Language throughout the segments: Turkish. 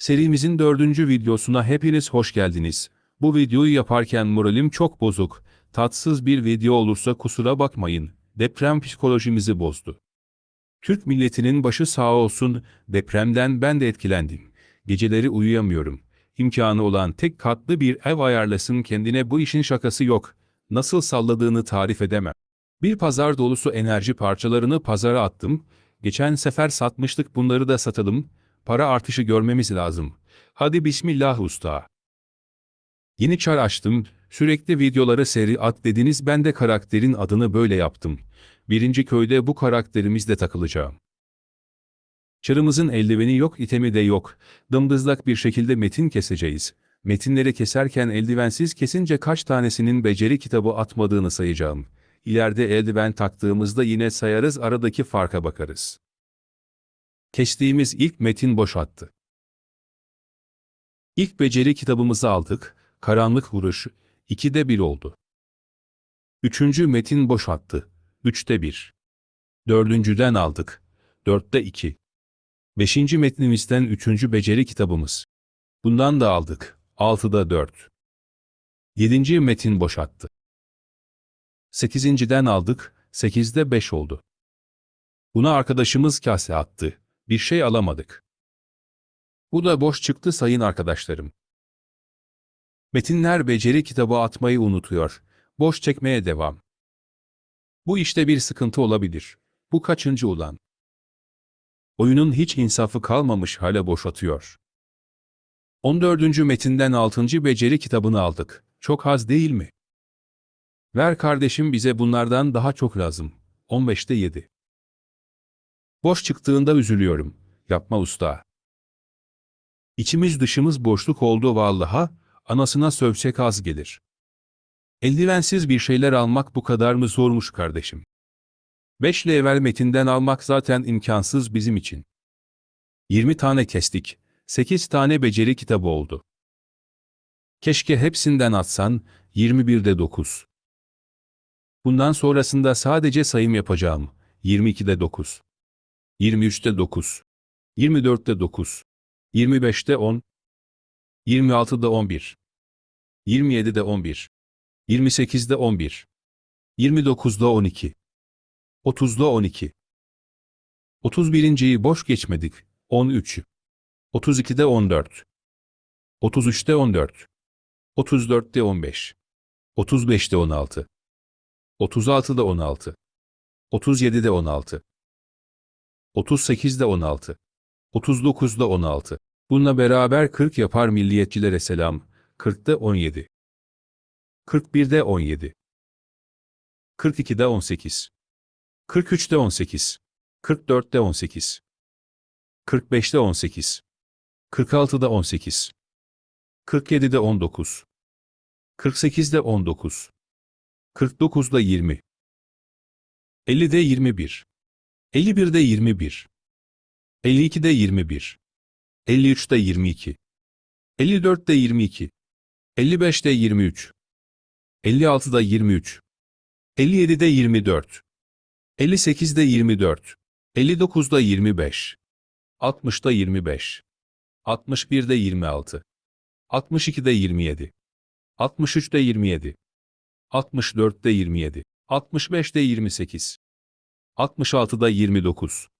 Serimizin dördüncü videosuna hepiniz hoş geldiniz. Bu videoyu yaparken moralim çok bozuk. Tatsız bir video olursa kusura bakmayın. Deprem psikolojimizi bozdu. Türk milletinin başı sağ olsun, depremden ben de etkilendim. Geceleri uyuyamıyorum. İmkanı olan tek katlı bir ev ayarlasın kendine bu işin şakası yok. Nasıl salladığını tarif edemem. Bir pazar dolusu enerji parçalarını pazara attım. Geçen sefer satmıştık bunları da satalım. Para artışı görmemiz lazım. Hadi bismillah usta. Yeni çar açtım. Sürekli videolara seri at dediniz ben de karakterin adını böyle yaptım. Birinci köyde bu karakterimizle takılacağım. Çarımızın eldiveni yok, itemi de yok. Dımdızlak bir şekilde metin keseceğiz. Metinleri keserken eldivensiz kesince kaç tanesinin beceri kitabı atmadığını sayacağım. İleride eldiven taktığımızda yine sayarız aradaki farka bakarız. Kestiğimiz ilk metin boş attı. İlk beceri kitabımızı aldık, karanlık vuruş, 2'de 1 oldu. Üçüncü metin boş attı, 3'te 1. Dördüncüden aldık, 4'te 2. Beşinci metnimizden üçüncü beceri kitabımız. Bundan da aldık, 6'da 4. Yedinci metin boş attı. Sekizinciden aldık, 8'de 5 oldu. Buna arkadaşımız kase attı, bir şey alamadık. Bu da boş çıktı sayın arkadaşlarım. Metinler beceri kitabı atmayı unutuyor. Boş çekmeye devam. Bu işte bir sıkıntı olabilir. Bu kaçıncı ulan? Oyunun hiç insafı kalmamış hala boş atıyor. 14. metinden 6. beceri kitabını aldık. Çok az değil mi? Ver kardeşim bize bunlardan daha çok lazım. 15'te 7. Boş çıktığında üzülüyorum. Yapma usta. İçimiz dışımız boşluk oldu vallaha, anasına sövsek az gelir. Eldivensiz bir şeyler almak bu kadar mı zormuş kardeşim? Beş level metinden almak zaten imkansız bizim için. 20 tane kestik, 8 tane beceri kitabı oldu. Keşke hepsinden atsan, 21'de 9. Bundan sonrasında sadece sayım yapacağım. 22'de 9. 23'te 9. 24'te 9. 25'te 10. 26'da 11. 27'de 11. 28'de 11. 29'da 12. 30'da 12. 31.yi boş geçmedik. 13. 32'de 14. 33'te 14. 34'te 15. 35'te 16. 36'da 16. 37'de 16. 38'de 16. 39'da 16. Bununla beraber 40 yapar milliyetçilere selam. 40'da 17. 41'de 17. 42'de 18. 43'te 18. 44'te 18. 45'te 18. 46'da 18. 47'de 19. 48'de 19. 49'da 20. 50'de 21. 51'de 21. 52'de 21. 53'te 22. 54'te 22. 55'te 23. 56'da 23. 57'de 24. 58'de 24. 59'da 25. 60'da 25. 61'de 26. 62'de 27. 63'te 27. 64'te 27. 65'te 28. 66'da 29.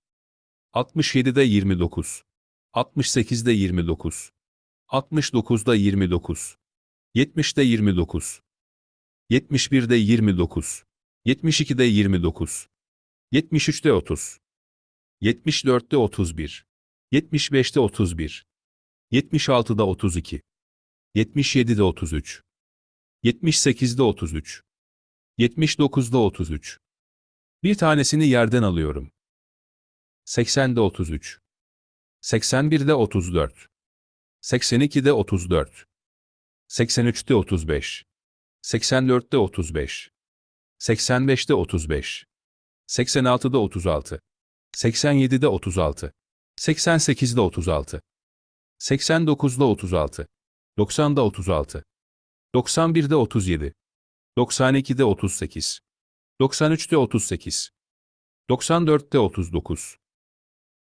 67'de 29. 68'de 29. 69'da 29. 70'te 29. 71'de 29. 72'de 29. 73'te 30. 74'te 31. 75'te 31. 76'da 32. 77'de 33. 78'de 33. 79'da 33. Bir tanesini yerden alıyorum. 80'de 33. 81'de 34. 82'de 34. 83'te 35. 84'te 35. 85'te 35. 86'da 36. 87'de 36. 88'de 36. 89'da 36. 90'da 36. 91'de 37. 92'de 38. 93'te 38. 94'te 39.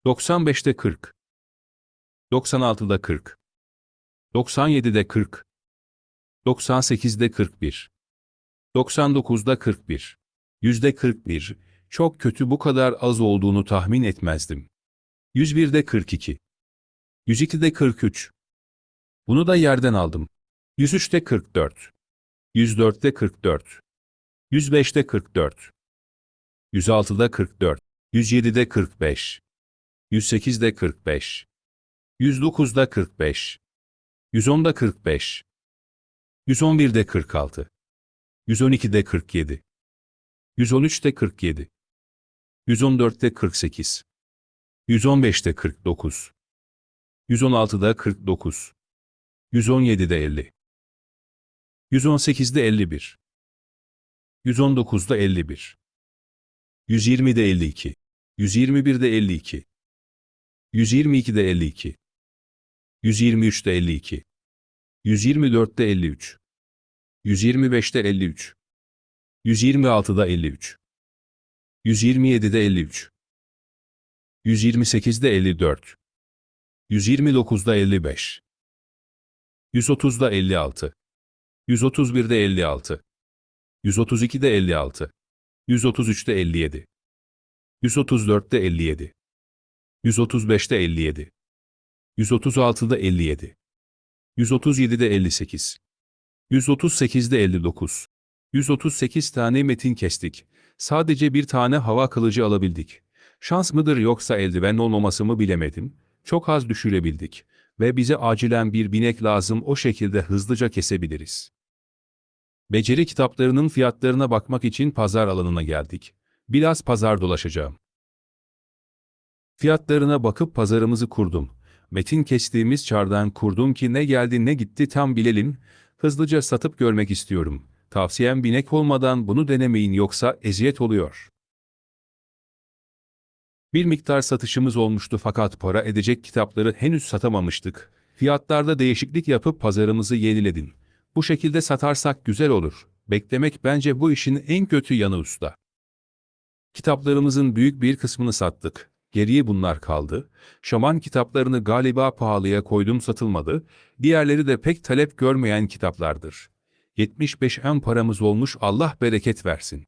95'te 40. 96'da 40. 97'de 40. 98'de 41. 99'da 41. Yüzde 41. Çok kötü bu kadar az olduğunu tahmin etmezdim. 101'de 42. 102'de 43. Bunu da yerden aldım. 103'te 44. 104'te 44. 105'te 44. 106'da 44. 107'de 45. 108'de 45. 109'da 45. 110'da 45. 111'de 46. 112'de 47. 113'te 47. 114'te 48. 115'te 49. 116'da 49. 117'de 50. 118'de 51. 119'da 51. 120'de 52. 121'de 52. 122'de 52. 123'te 52. 124'te 53. 125'te 53. 126'da 53. 127'de 53. 128'de 54. 129'da 55. 130'da 56. 131'de 56. 132'de 56. 133'te 57. 134'te 57. 135'te 57. 136'da 57. 137'de 58. 138'de 59. 138 tane metin kestik. Sadece bir tane hava kılıcı alabildik. Şans mıdır yoksa eldiven olmaması mı bilemedim. Çok az düşürebildik. Ve bize acilen bir binek lazım o şekilde hızlıca kesebiliriz. Beceri kitaplarının fiyatlarına bakmak için pazar alanına geldik. Biraz pazar dolaşacağım. Fiyatlarına bakıp pazarımızı kurdum. Metin kestiğimiz çardan kurdum ki ne geldi ne gitti tam bilelim. Hızlıca satıp görmek istiyorum. Tavsiyem binek olmadan bunu denemeyin yoksa eziyet oluyor. Bir miktar satışımız olmuştu fakat para edecek kitapları henüz satamamıştık. Fiyatlarda değişiklik yapıp pazarımızı yeniledim. Bu şekilde satarsak güzel olur. Beklemek bence bu işin en kötü yanı usta. Kitaplarımızın büyük bir kısmını sattık. Geriye bunlar kaldı. Şaman kitaplarını galiba pahalıya koydum satılmadı. Diğerleri de pek talep görmeyen kitaplardır. 75 en paramız olmuş Allah bereket versin.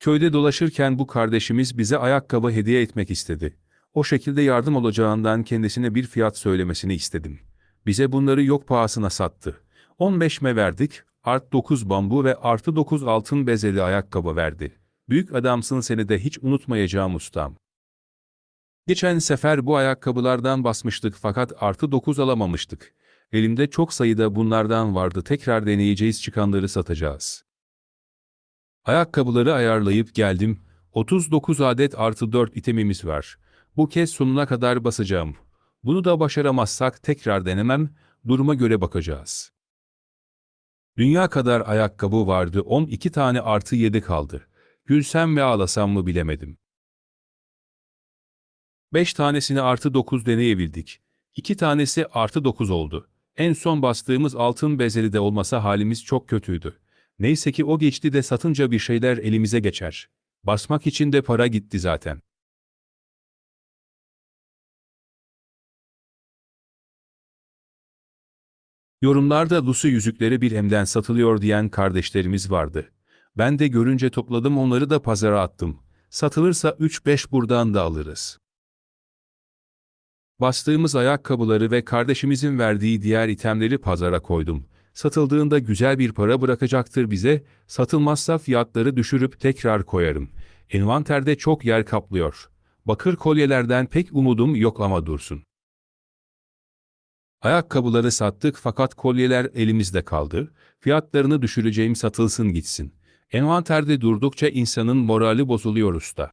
Köyde dolaşırken bu kardeşimiz bize ayakkabı hediye etmek istedi. O şekilde yardım olacağından kendisine bir fiyat söylemesini istedim. Bize bunları yok pahasına sattı. 15 me verdik, art 9 bambu ve artı 9 altın bezeli ayakkabı verdi. Büyük adamsın seni de hiç unutmayacağım ustam. Geçen sefer bu ayakkabılardan basmıştık fakat artı 9 alamamıştık. Elimde çok sayıda bunlardan vardı tekrar deneyeceğiz çıkanları satacağız. Ayakkabıları ayarlayıp geldim. 39 adet artı 4 itemimiz var. Bu kez sonuna kadar basacağım. Bunu da başaramazsak tekrar denemem, duruma göre bakacağız. Dünya kadar ayakkabı vardı 12 tane artı 7 kaldı. Gülsem ve ağlasam mı bilemedim. 5 tanesini artı 9 deneyebildik. 2 tanesi artı 9 oldu. En son bastığımız altın bezeli de olmasa halimiz çok kötüydü. Neyse ki o geçti de satınca bir şeyler elimize geçer. Basmak için de para gitti zaten. Yorumlarda Lucy yüzükleri bir hemden satılıyor diyen kardeşlerimiz vardı. Ben de görünce topladım onları da pazara attım. Satılırsa 3-5 buradan da alırız. Bastığımız ayakkabıları ve kardeşimizin verdiği diğer itemleri pazara koydum. Satıldığında güzel bir para bırakacaktır bize, satılmazsa fiyatları düşürüp tekrar koyarım. Envanterde çok yer kaplıyor. Bakır kolyelerden pek umudum yok ama dursun. Ayakkabıları sattık fakat kolyeler elimizde kaldı. Fiyatlarını düşüreceğim satılsın gitsin. Envanterde durdukça insanın morali bozuluyor usta.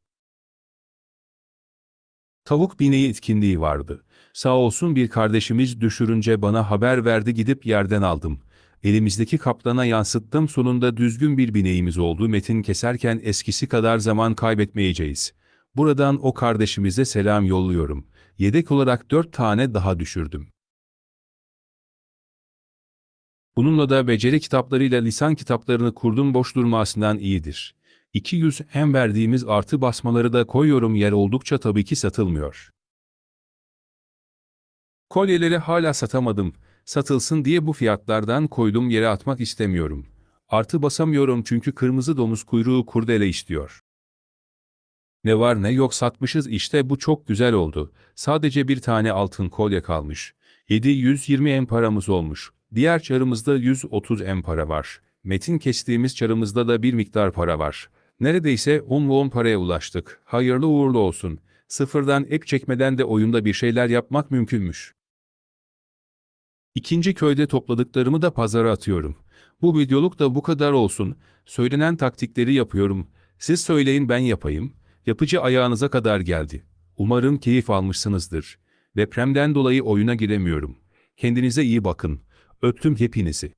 Tavuk bineği etkinliği vardı. Sağ olsun bir kardeşimiz düşürünce bana haber verdi gidip yerden aldım. Elimizdeki kaplana yansıttım sonunda düzgün bir bineğimiz oldu metin keserken eskisi kadar zaman kaybetmeyeceğiz. Buradan o kardeşimize selam yolluyorum. Yedek olarak dört tane daha düşürdüm. Bununla da beceri kitaplarıyla lisan kitaplarını kurdum boş durmasından iyidir. 200 hem verdiğimiz artı basmaları da koyuyorum yer oldukça tabii ki satılmıyor. Kolyeleri hala satamadım. Satılsın diye bu fiyatlardan koydum yere atmak istemiyorum. Artı basamıyorum çünkü kırmızı domuz kuyruğu kurdele istiyor. Ne var ne yok satmışız işte bu çok güzel oldu. Sadece bir tane altın kolye kalmış. 720 en paramız olmuş. Diğer çarımızda 130 en para var. Metin kestiğimiz çarımızda da bir miktar para var. Neredeyse 10 won paraya ulaştık. Hayırlı uğurlu olsun. Sıfırdan ek çekmeden de oyunda bir şeyler yapmak mümkünmüş. İkinci köyde topladıklarımı da pazara atıyorum. Bu videoluk da bu kadar olsun. Söylenen taktikleri yapıyorum. Siz söyleyin ben yapayım. Yapıcı ayağınıza kadar geldi. Umarım keyif almışsınızdır. Depremden dolayı oyuna giremiyorum. Kendinize iyi bakın. Öptüm hepinizi.